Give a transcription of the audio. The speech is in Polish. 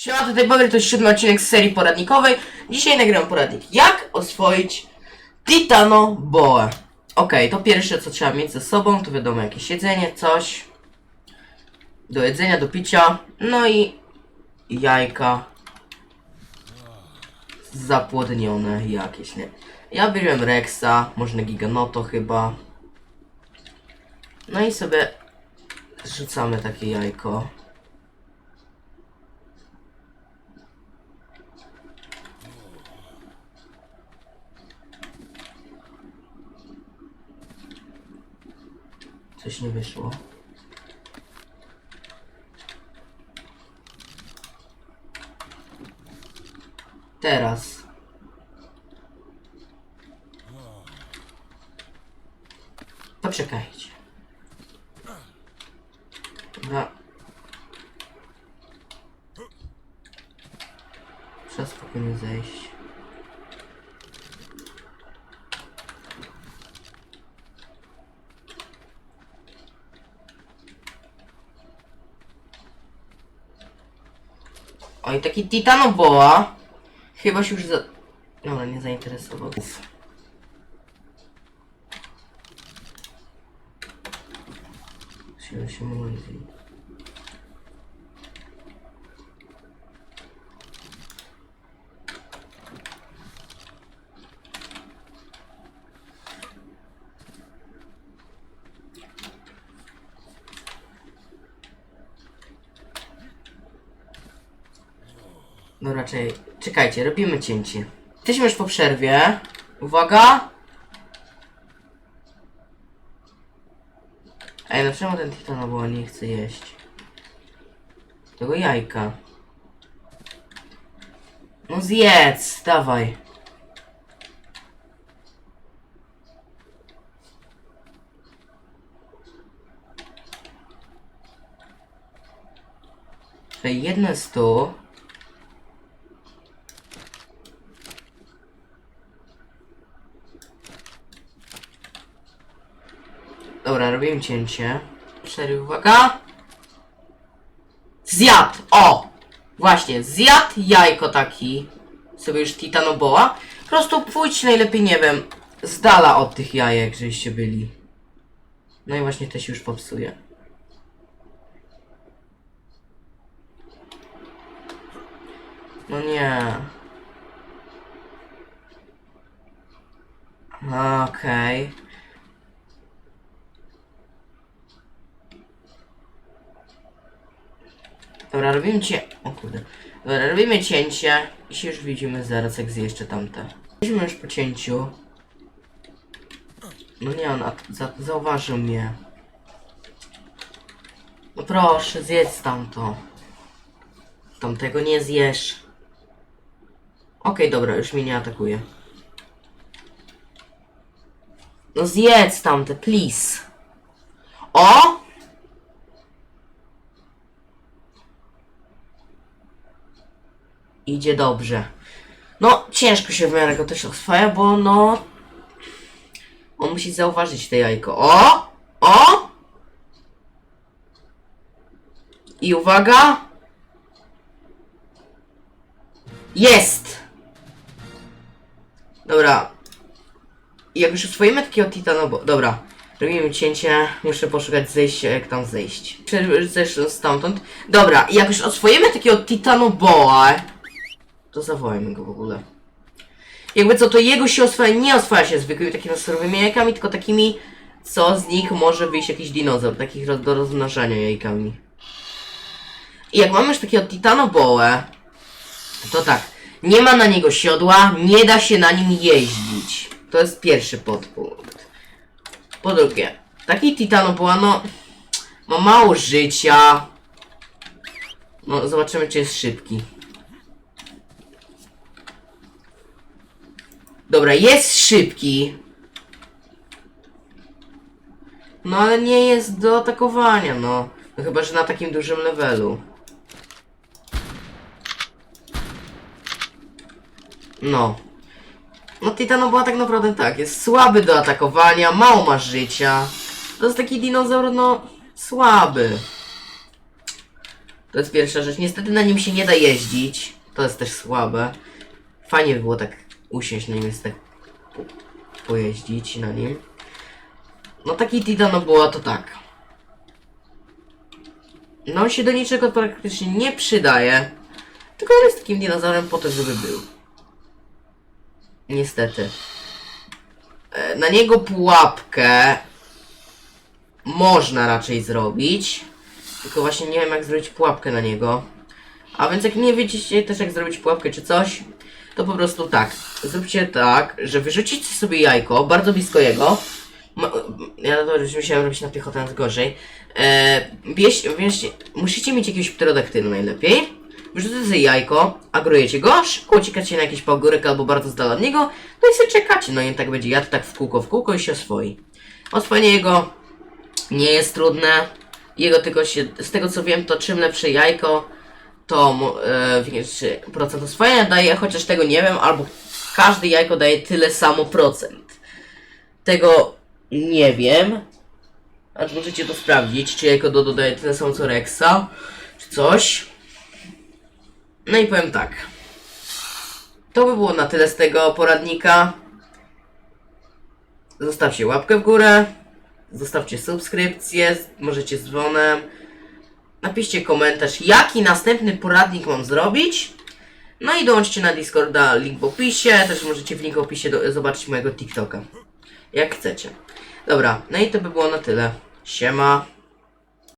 Siema, tutaj Bobry, to siódmy odcinek z serii poradnikowej. Dzisiaj nagrywam poradnik, jak oswoić Titano Boa. Okej, to pierwsze co trzeba mieć ze sobą, to wiadomo jakieś jedzenie, coś do jedzenia, do picia, no i jajka zapłodnione jakieś, nie? Ja bierzemy Rexa, można Giganoto chyba. No i sobie rzucamy takie jajko. Coś nie wyszło. Teraz. Poczekajcie. Dobra. Trzeba spokojnie zejść. Oj, taki Titanoboa. Chyba się już za... Dobra, nie zainteresował. Uf. Się, się. Dobra, czekaj. czekajcie, robimy cięcie. Jesteśmy już po przerwie. Uwaga! Ej, no czemu ten Titanoboa nie chce jeść? Tego jajka. No zjedz, dawaj. Czekaj, jedno jest tu. Dobra, robimy cięcie. Cztery, uwaga. Zjadł! O! Właśnie, zjadł jajko taki. Sobie już titanoboa. Po prostu pójdź najlepiej, nie wiem, z dala od tych jajek, żeście byli. No i właśnie te się już popsuje. No nie. Okej. Dobra, robimy cię... O kurde. Dobra, robimy cięcie i się już widzimy zaraz, jak zje jeszcze tamte. Jesteśmy już po cięciu. No nie, on za zauważył mnie. No proszę, zjedz tamto. Tamtego nie zjesz. Okej, dobra, już mnie nie atakuje. No zjedz tamte, please. O! Idzie dobrze. No, ciężko się w miarę go też oswaja, bo no... On musi zauważyć te jajko. O! O! I uwaga! Jest! Dobra. Jak już oswoimy takiego titanobo... Dobra. Robimy cięcie. Muszę poszukać zejścia, jak tam zejść. Zresztą stamtąd. Dobra, jak już oswoimy takiego titanoboa... To zawołajmy go w ogóle. Jakby co, to jego się nie oswaja się zwykłymi takimi surowymi jajkami, tylko takimi, co z nich może wyjść jakiś dinozaur, takich do rozmnażania jajkami. I jak mamy już takiego titanoboę, to tak, nie ma na niego siodła, nie da się na nim jeździć. To jest pierwszy podpunkt. Po drugie, taki titanoboa, no, ma mało życia. No, zobaczymy, czy jest szybki. Dobra, jest szybki. No ale nie jest do atakowania, no. No chyba, że na takim dużym levelu. No. No Titano była tak naprawdę tak, jest słaby do atakowania, mało ma życia. To jest taki dinozaur, no, słaby. To jest pierwsza rzecz. Niestety na nim się nie da jeździć. To jest też słabe. Fajnie by było tak usiąść na nim, jest tak po, pojeździć na nim. No taki Titan była to tak. No on się do niczego praktycznie nie przydaje. Tylko jest takim dinozaurem po to, żeby był. Niestety. E, Na niego pułapkę można raczej zrobić. Tylko właśnie nie wiem jak zrobić pułapkę na niego. A więc jak nie wiecie też jak zrobić pułapkę czy coś, to po prostu tak. Zróbcie tak, że wyrzucicie sobie jajko bardzo blisko jego. Ja to już musiałem robić na piechotę, jest gorzej. E, musicie mieć jakiegoś pterodaktylu najlepiej. Wyrzucacie sobie jajko, agrujecie go, szybko uciekacie na jakiś pagórek albo bardzo z dala od niego, no i sobie czekacie, no i tak będzie jadł tak w kółko, w kółko i się oswoi. Oswojenie jego nie jest trudne. Jego tylko się, z tego co wiem, to czym lepsze jajko, to e, większy procent oswojenia daje, chociaż tego nie wiem, albo każde jajko daje tyle samo procent. Tego nie wiem. Aż możecie to sprawdzić, czy jajko Dodo daje tyle samo co Rexa, czy coś. No i powiem tak. To by było na tyle z tego poradnika. Zostawcie łapkę w górę. Zostawcie subskrypcję, możecie z dzwonem. Napiszcie komentarz, jaki następny poradnik mam zrobić. No i dołączcie na Discorda, link w opisie. Też możecie w link w opisie do, zobaczyć mojego TikToka. Jak chcecie. Dobra, no i to by było na tyle. Siema.